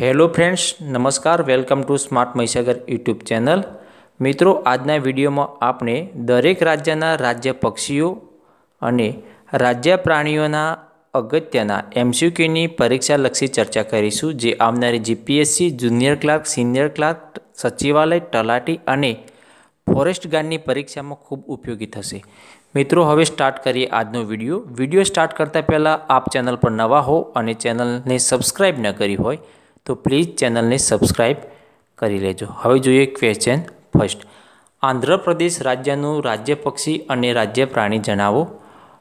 Hello friends નમસ્કાર welcome to smart Mahisagar YouTube channel મિત્રો, આજના વિડીયોમાં આપણે દરેક રાજ્યના રાજ્ય પક્ષીઓ અને રાજ્ય પ્રાણીઓના અગત્યના એમસીક્યુની પરીક્ષાલક્ષી ચર્ચા કરીશું, જે આવનારી GPSC junior clerk senior clerk સચિવાલય, તલાટી અને ફોરેસ્ટ ગાર્ડની પરીક્ષામાં ખૂબ ઉપયોગી થશે. મિત્રો, હવે સ્ટાર્ટ કરીએ આજનો વીડિયો. વીડિયો સ્ટાર્ટ કરતાં પહેલાં આપ ચેનલ પર નવા હો અને ચેનલને સબસ્ક્રાઈબ ન કરી હોય તો પ્લીઝ ચેનલને સબસ્ક્રાઈબ કરી લેજો. હવે જોઈએ ક્વેશ્ચન ફર્સ્ટ આંધ્રપ્રદેશ રાજ્યનું રાજ્ય પક્ષી અને રાજ્ય પ્રાણી જણાવો.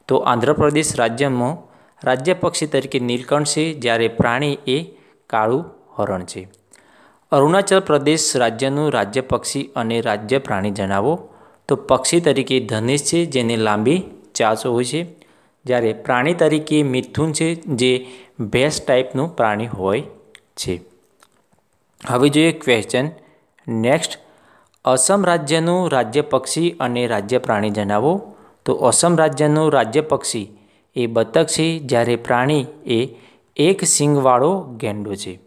તો આંધ્રપ્રદેશ રાજ્યમાં રાજ્ય પક્ષી તરીકે નીલકંઠ છે, જ્યારે પ્રાણી એ કાળું હરણ છે. અરુણાચલ પ્રદેશ રાજ્યનું રાજ્ય પક્ષી અને રાજ્ય પ્રાણી જણાવો. તો પક્ષી તરીકે ધનેશ છે, જેને લાંબી ચાંચો હોય છે. જ્યારે પ્રાણી તરીકે મિથુન છે, જે ભેંસ ટાઈપનું પ્રાણી હોય છે. હવે જોઈએ ક્વેશ્ચન નેક્સ્ટ અસમ રાજ્યનું રાજ્ય પક્ષી અને રાજ્ય પ્રાણી જણાવો. તો અસમ રાજ્યનું રાજ્ય પક્ષી એ બતક છે, જ્યારે પ્રાણી એ એક સિંગવાળો ગેંડો છે.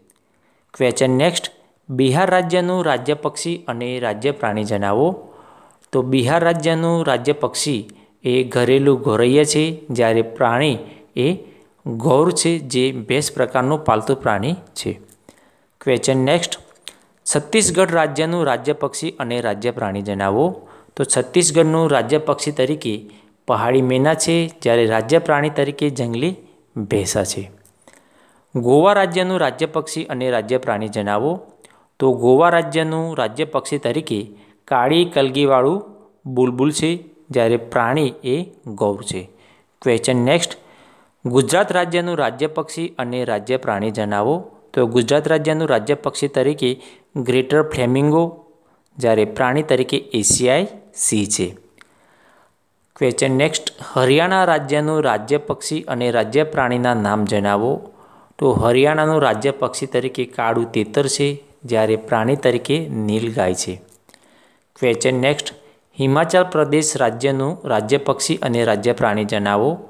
ક્વેશ્ચન નેક્સ્ટ બિહાર રાજ્યનું રાજ્ય પક્ષી અને રાજ્ય પ્રાણી જણાવો. તો બિહાર રાજ્યનું રાજ્ય પક્ષી એ ઘરેલું ગોરૈયા છે, જ્યારે પ્રાણી એ ગૌર છે જે ભેંસ પ્રકારનું પાલતુ પ્રાણી છે. ક્વેશ્ચન નેક્સ્ટ છત્તીસગઢ રાજ્યનું રાજ્ય પક્ષી અને રાજ્ય પ્રાણી જણાવો. તો છત્તીસગઢનું રાજ્ય પક્ષી તરીકે પહાડી મેના છે, જ્યારે રાજ્ય પ્રાણી તરીકે જંગલી ભેંસા છે. ગોવા રાજ્યનું રાજ્ય પક્ષી અને રાજ્ય પ્રાણી જણાવો. તો ગોવા રાજ્યનું રાજ્ય પક્ષી તરીકે કાળી કલગીવાળું બુલબુલ છે, જ્યારે પ્રાણી એ ગૌર છે. ક્વેશ્ચન નેક્સ્ટ ગુજરાત રાજ્યનું રાજ્ય પક્ષી અને રાજ્ય પ્રાણી જણાવો. તો ગુજરાત રાજ્યનું રાજ્ય પક્ષી તરીકે ગ્રેટર ફ્લેમિંગો, જ્યારે પ્રાણી તરીકે એશિયાઈ સી છે. ક્વેશ્ચન નેક્સ્ટ હરિયાણા રાજ્યનું રાજ્ય પક્ષી અને રાજ્ય પ્રાણીના નામ જણાવો. તો હરિયાણાનું રાજ્ય પક્ષી તરીકે કાળું તેતર છે, જ્યારે પ્રાણી તરીકે નીલગાય છે. ક્વેશ્ચન નેક્સ્ટ હિમાચલ પ્રદેશ રાજ્યનું રાજ્ય પક્ષી અને રાજ્ય પ્રાણી જણાવો.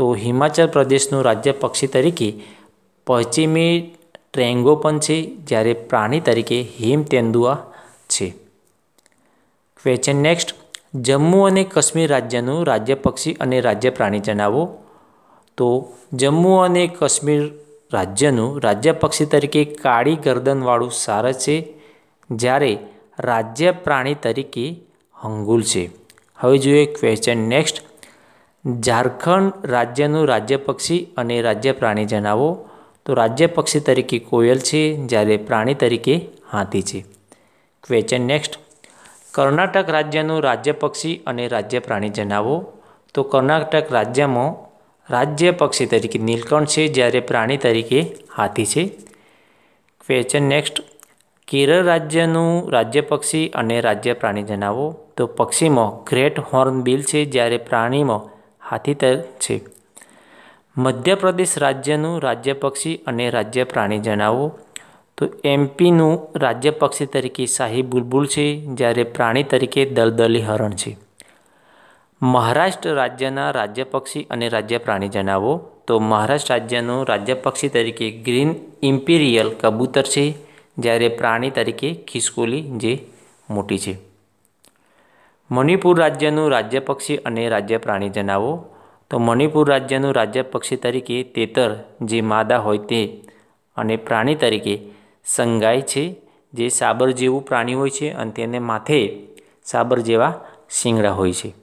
તો હિમાચલ પ્રદેશનું રાજ્ય પક્ષી તરીકે પશ્ચિમી ટ્રેંગોપન છે, જ્યારે પ્રાણી તરીકે હિમ તેંદુઆ છે. ક્વેશ્ચન નેક્સ્ટ જમ્મુ અને કાશ્મીર રાજ્યનું રાજ્ય પક્ષી અને રાજ્ય પ્રાણી જણાવો. તો જમ્મુ અને કાશ્મીર રાજ્યનું રાજ્ય પક્ષી તરીકે કાળી ગરદનવાળું સારસ છે, જ્યારે રાજ્ય પ્રાણી તરીકે હંગુલ છે. હવે જોઈએ ક્વેશ્ચન નેક્સ્ટ ઝારખંડ રાજ્યનું રાજ્ય પક્ષી અને રાજ્ય પ્રાણી જણાવો. તો રાજ્ય પક્ષી તરીકે કોયલ છે, જ્યારે પ્રાણી તરીકે હાથી છે. ક્વેશ્ચન નેક્સ્ટ કર્ણાટક રાજ્યનું રાજ્ય પક્ષી અને રાજ્ય પ્રાણી જણાવો. તો કર્ણાટક રાજ્યમાં રાજ્ય પક્ષી તરીકે નીલકંઠ છે, જ્યારે પ્રાણી તરીકે હાથી છે. ક્વેશ્ચન નેક્સ્ટ કેરળ રાજ્યનું રાજ્ય પક્ષી અને રાજ્ય પ્રાણી જણાવો. તો પક્ષીમાં ગ્રેટ હોર્નબિલ છે, જ્યારે પ્રાણીમાં હાથી છે. મધ્યપ્રદેશ રાજ્યનું રાજ્ય પક્ષી અને રાજ્ય પ્રાણી જણાવો. તો એમપીનું રાજ્ય પક્ષી તરીકે શાહી બુલબુલ છે, જ્યારે પ્રાણી તરીકે દલદલી હરણ છે. મહારાષ્ટ્ર રાજ્યના રાજ્ય પક્ષી અને રાજ્ય પ્રાણી જણાવો. તો મહારાષ્ટ્ર રાજ્યનું રાજ્ય પક્ષી તરીકે ગ્રીન ઇમ્પિરિયલ કબૂતર છે, જ્યારે પ્રાણી તરીકે ખિસકોલી જે મોટી છે. મણિપુર રાજ્યનું રાજ્ય પક્ષી અને રાજ્ય પ્રાણી જણાવો. તો મણિપુર રાજ્યનું રાજ્ય પક્ષી તરીકે તેતર જે માદા હોય તે અને પ્રાણી તરીકે સંગાઈ છે. જે સાબર જેવું પ્રાણી હોય છે અને તેને માથે સાબર જેવા શિંગડા હોય છે.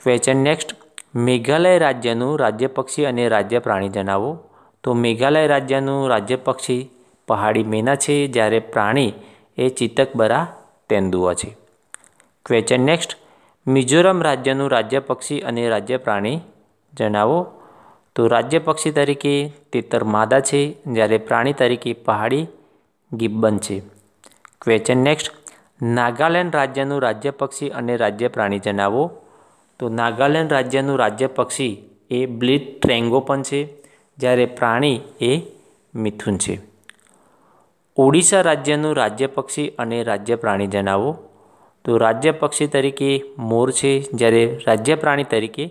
ક્વેશ્ચન નેક્સ્ટ મેઘાલય રાજ્યનું રાજ્ય પક્ષી અને રાજ્ય પ્રાણી જણાવો. તો મેઘાલય રાજ્યનું રાજ્ય પક્ષી પહાડી મેના છે જ્યારે પ્રાણી એ ચિતકબરા તેંદુઆ છે. ક્વેશ્ચન નેક્સ્ટ મિઝોરમ રાજ્યનું રાજ્ય પક્ષી અને રાજ્ય પ્રાણી જણાવો. તો રાજ્ય પક્ષી તરીકે તેતર માદા છે, જ્યારે પ્રાણી તરીકે પહાડી ગિબ્બન છે. ક્વેશ્ચન નેક્સ્ટ નાગાલેન્ડ રાજ્યનું રાજ્ય પક્ષી અને રાજ્ય પ્રાણી જણાવો. તો નાગાલેન્ડ રાજ્યનું રાજ્ય પક્ષી એ બ્લીડ ટ્રેંગોપન છે, જ્યારે પ્રાણી એ મિથુન છે. ઓડિશા રાજ્યનું રાજ્ય પક્ષી અને રાજ્ય પ્રાણી જણાવો. તો રાજ્ય પક્ષી તરીકે મોર છે, જ્યારે રાજ્ય પ્રાણી તરીકે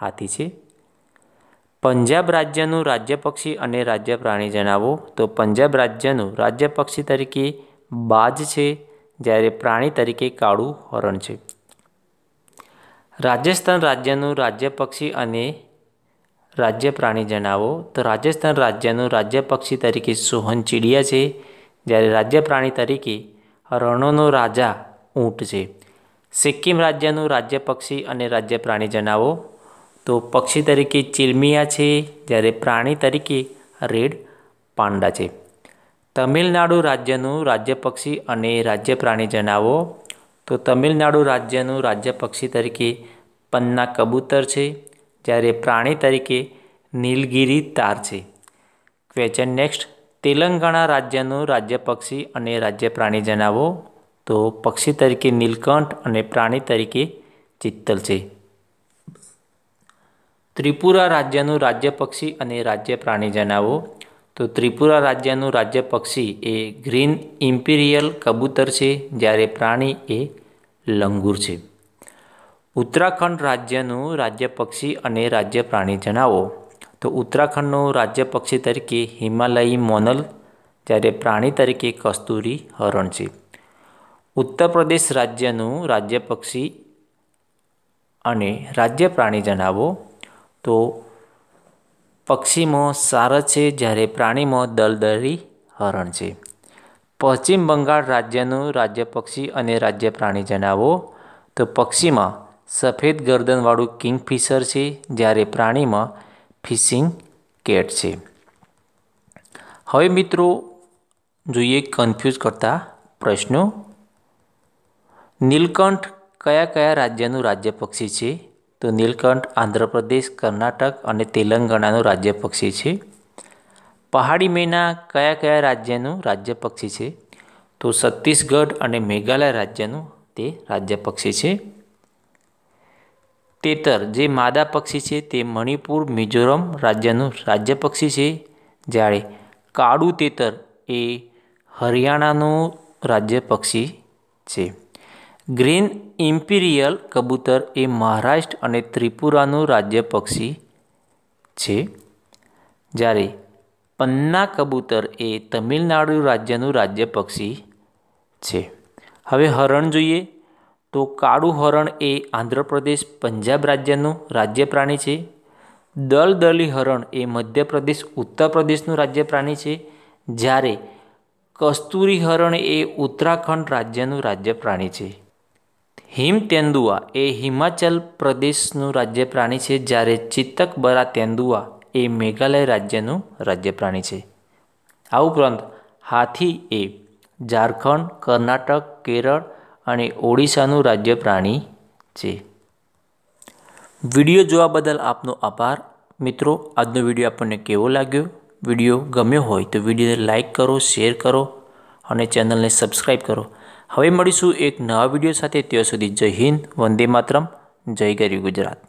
હાથી છે. પંજાબ રાજ્યનું રાજ્ય પક્ષી અને રાજ્ય પ્રાણી જણાવો. તો પંજાબ રાજ્યનું રાજ્ય પક્ષી તરીકે બાજ છે, જ્યારે પ્રાણી તરીકે કાળું હરણ છે. રાજસ્થાન રાજ્યનું રાજ્ય પક્ષી અને રાજ્ય પ્રાણી જણાવો. તો રાજસ્થાન રાજ્યનું રાજ્ય પક્ષી તરીકે સોહન ચીડિયા છે, જ્યારે રાજ્ય પ્રાણી તરીકે રણોનો રાજા ઊંટ છે. સિક્કિમ રાજ્યનું રાજ્ય પક્ષી અને રાજ્ય પ્રાણી જણાવો. તો પક્ષી તરીકે ચિલમિયા છે, જ્યારે પ્રાણી તરીકે રેડ પાંડા છે. તમિલનાડુ રાજ્યનું રાજ્ય પક્ષી અને રાજ્ય પ્રાણી જણાવો. તો તમિલનાડુ રાજ્યનું રાજ્ય પક્ષી તરીકે પન્ના કબૂતર છે, જ્યારે પ્રાણી તરીકે નીલગિરી તાર છે. ક્વેશ્ચન નેક્સ્ટ તેલંગાણા રાજ્યનું રાજ્ય પક્ષી અને રાજ્ય પ્રાણી જણાવો. તો પક્ષી તરીકે નીલકંઠ અને પ્રાણી તરીકે ચિત્તલ છે. ત્રિપુરા રાજ્યનું રાજ્ય પક્ષી અને રાજ્ય પ્રાણી જણાવો. તો ત્રિપુરા રાજ્યનું રાજ્ય પક્ષી એ ગ્રીન ઇમ્પિરિયલ કબૂતર છે, જ્યારે પ્રાણી એ લંગૂર છે. ઉત્તરાખંડ રાજ્યનું રાજ્ય પક્ષી અને રાજ્ય પ્રાણી જણાવો. તો ઉત્તરાખંડનું રાજ્ય પક્ષી તરીકે હિમાલયી મોનલ, જ્યારે પ્રાણી તરીકે કસ્તુરી હરણ છે. ઉત્તર પ્રદેશ રાજ્યનું રાજ્ય પક્ષી અને રાજ્ય પ્રાણી જણાવો. તો પક્ષીમાં સારસ છે જ્યારે પ્રાણીમાં દલદરી હરણ છે. પશ્ચિમ બંગાળ રાજ્યનું રાજ્ય પક્ષી અને રાજ્ય પ્રાણી જણાવો. તો પક્ષીમાં સફેદ ગરદનવાળું કિંગફિશર છે જ્યારે પ્રાણીમાં ફિશિંગ કેટ છે. હવે મિત્રો, જોઈએ કન્ફ્યુઝ કરતા પ્રશ્નો. નીલકંઠ કયા કયા રાજ્યનું રાજ્ય પક્ષી છે? તો નીલકંઠ આંધ્રપ્રદેશ, કર્ણાટક અને તેલંગાણાનું રાજ્ય પક્ષી છે. પહાડી મેના કયા કયા રાજ્યનું રાજ્ય પક્ષી છે? તો છત્તીસગઢ અને મેઘાલય રાજ્યનું તે રાજ્ય પક્ષી છે. તેતર જે માદા પક્ષી છે તે મણિપુર, મિઝોરમ રાજ્યનું રાજ્ય પક્ષી છે. જ્યારે કાળું તેતર એ હરિયાણાનું રાજ્ય પક્ષી છે. ગ્રીન ઇમ્પિરિયલ કબૂતર એ મહારાષ્ટ્ર અને ત્રિપુરાનું રાજ્ય પક્ષી છે. જ્યારે પન્ના કબૂતર એ તમિલનાડુ રાજ્યનું રાજ્ય પક્ષી છે. હવે હરણ જોઈએ તો કાળું હરણ એ આંધ્રપ્રદેશ પંજાબ રાજ્યનું રાજ્ય પ્રાણી છે. દલદલી હરણ એ મધ્યપ્રદેશ ઉત્તર પ્રદેશનું રાજ્ય પ્રાણી છે. જ્યારે કસ્તુરી હરણ એ ઉત્તરાખંડ રાજ્યનું રાજ્ય પ્રાણી છે. હિમ તેંદુઆ એ હિમાચલ પ્રદેશનું રાજ્ય પ્રાણી છે, જ્યારે ચિત્તકબરા તેંદુઆ એ મેઘાલય રાજ્યનું રાજ્ય પ્રાણી છે. આ ઉપરાંત હાથી એ ઝારખંડ, કર્ણાટક, કેરળ અને ઓડિશાનું રાજ્ય પ્રાણી છે. વીડિયો જોવા બદલ આપનો આભાર. મિત્રો, આજનો વીડિયો આપણને કેવો લાગ્યો? વીડિયો ગમ્યો હોય તો વિડીયોને લાઇક કરો, શેર કરો અને ચેનલને સબસ્ક્રાઈબ કરો. હવે મળીશું એક નવા વીડિયો સાથે, ત્યાં સુધી જય હિન્દ, વંદે માતરમ, જય ગરી ગુજરાત.